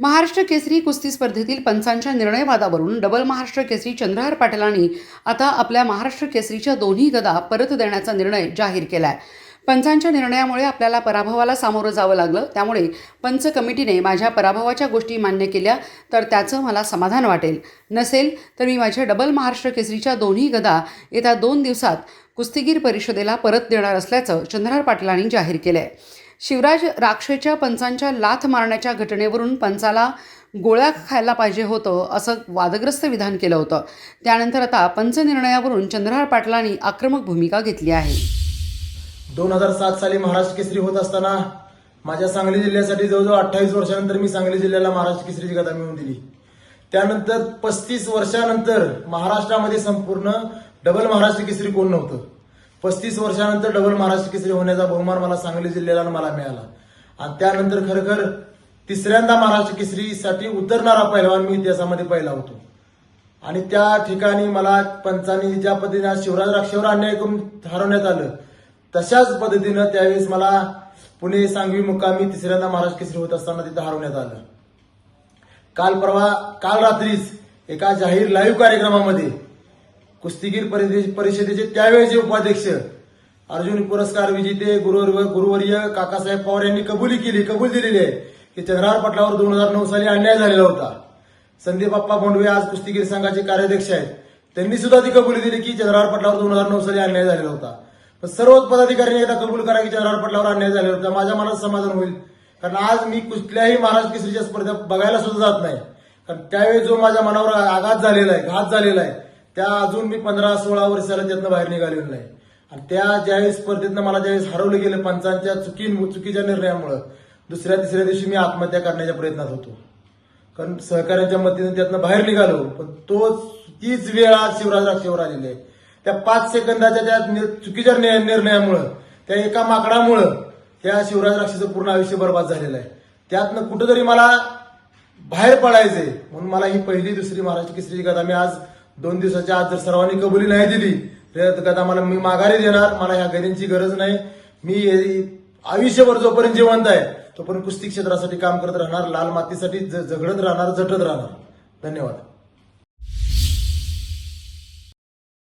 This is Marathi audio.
महाराष्ट्र केसरी कुस्ती स्पर्धेतील पंचांच्या निर्णयवादावरून डबल महाराष्ट्र केसरी चंद्रहार पाटलांनी आता आपल्या महाराष्ट्र केसरीच्या दोन्ही गदा परत देण्याचा निर्णय जाहीर केला आहे पंचांच्या निर्णयामुळे आपल्याला पराभवाला सामोरं जावं लागलं. त्यामुळे पंच कमिटीने माझ्या पराभवाच्या गोष्टी मान्य केल्या तर त्याचं मला समाधान वाटेल. नसेल तर मी माझ्या डबल महाराष्ट्र केसरीच्या दोन्ही गदा येत्या दोन दिवसात कुस्तीगीर परिषदेला परत देणार असल्याचं चंद्रहार पाटलांनी जाहीर केलं आहे शिवराज राक्षेच्या पंचांच्या लाथ मारण्याच्या घटनेवरून पंचाला गोळ्या खायला पाहिजे होतं असं वादग्रस्त विधान केलं होतं. त्यानंतर आता पंच निर्णयावरून चंद्रहार पाटलांनी आक्रमक भूमिका घेतली आहे. दोन हजार सात साली महाराष्ट्र केसरी होत असताना माझ्या सांगली जिल्ह्यासाठी जवळजवळ अठ्ठावीस वर्षानंतर मी सांगली जिल्ह्याला महाराष्ट्र केसरीची गदा मिळवून दिली. त्यानंतर पस्तीस वर्षानंतर महाराष्ट्रामध्ये संपूर्ण डबल महाराष्ट्र केसरी कोण नव्हतं? पस्तीस वर्षानंतर डबल महाराष्ट्र केसरी होण्याचा बहुमान मला सांगली जिल्ह्याला मला मिळाला. आणि त्यानंतर खरखर तिसऱ्यांदा महाराष्ट्र केसरीसाठी उतरणारा पहिलवान मी इतिहासामध्ये पहिला होतो. आणि त्या ठिकाणी मला पंचांनी ज्या पद्धतीने शिवराज राक्षेवर अन्याय करून हरवण्यात आलं तशाच पद्धतीनं त्यावेळेस मला पुणे सांगवी मुक्कामी तिसऱ्यांदा महाराष्ट्र केसरी होत असताना तिथं हरवण्यात आलं. काल परवा काल रात्रीच एका जाहीर लाईव्ह कार्यक्रमामध्ये कुस्तीगीर परिषदेचे त्यावेळेचे उपाध्यक्ष अर्जुन पुरस्कार विजेते गुरुवर्य गुरुवर्य काकासाहेब पवार यांनी कबुली केली कबूल दिलेली आहे की चंद्रहार पटलावर दोन हजार नऊ साली अन्याय झालेला होता. संदीप बाप्पा भोंडवे आज कुस्तीगीर संघाचे कार्याध्यक्ष आहेत. त्यांनी सुद्धा ती कबुली दिली की चंद्रहार पटलावर दोन हजार नऊ साली अन्याय झालेला होता. पण सर्व पदाधिकाऱ्यांनी एकदा कबूल करा की चंद्रहार पटलावर अन्याय झालेला होता. माझ्या मनात समाधान होईल. कारण आज मी कुठल्याही महाराष्ट्र केसरीच्या स्पर्धा बघायला सुद्धा जात नाही. कारण त्यावेळी जो माझ्या मनावर आघात झालेला आहे घात झालेला आहे त्या अजून मी पंधरा सोळा वर्षाला त्यातनं बाहेर निघालेलो नाही. आणि त्या ज्यावेळेस स्पर्धेतनं मला ज्यावेळेस हरवलं गेलं पंचांच्या चुकी चुकीच्या निर्णयामुळं दुसऱ्या तिसऱ्या दिवशी मी आत्महत्या करण्याच्या प्रयत्नात होतो. कारण सहकार्याच्या मदतीनं त्यातनं बाहेर निघालो पण तोच तीच वेळ आज शिवराज राक्षेवर आलेली आहे. त्या पाच सेकंदाच्या त्या नि- चुकीच्या निर्णयामुळं त्या एका माकडामुळं त्या शिवराज राक्षेचं पूर्ण आयुष्य बर्बाद झालेलं आहे. त्यातनं कुठंतरी मला बाहेर पडायचंय म्हणून मला ही पहिली दुसरी महाराष्ट्र केसरीची गदा मी आज दोन दिवसाच्या आज जर सर्वांनी कबुली नाही दिली तर कदा मला मी माघारी देणार. मला ह्या गदींची गरज नाही. मी आयुष्यभर जोपर्यंत जिवंत आहे तोपर्यंत कुस्ती क्षेत्रासाठी काम करत राहणार लाल मातीसाठी झगडत राहणार झटत राहणार. धन्यवाद.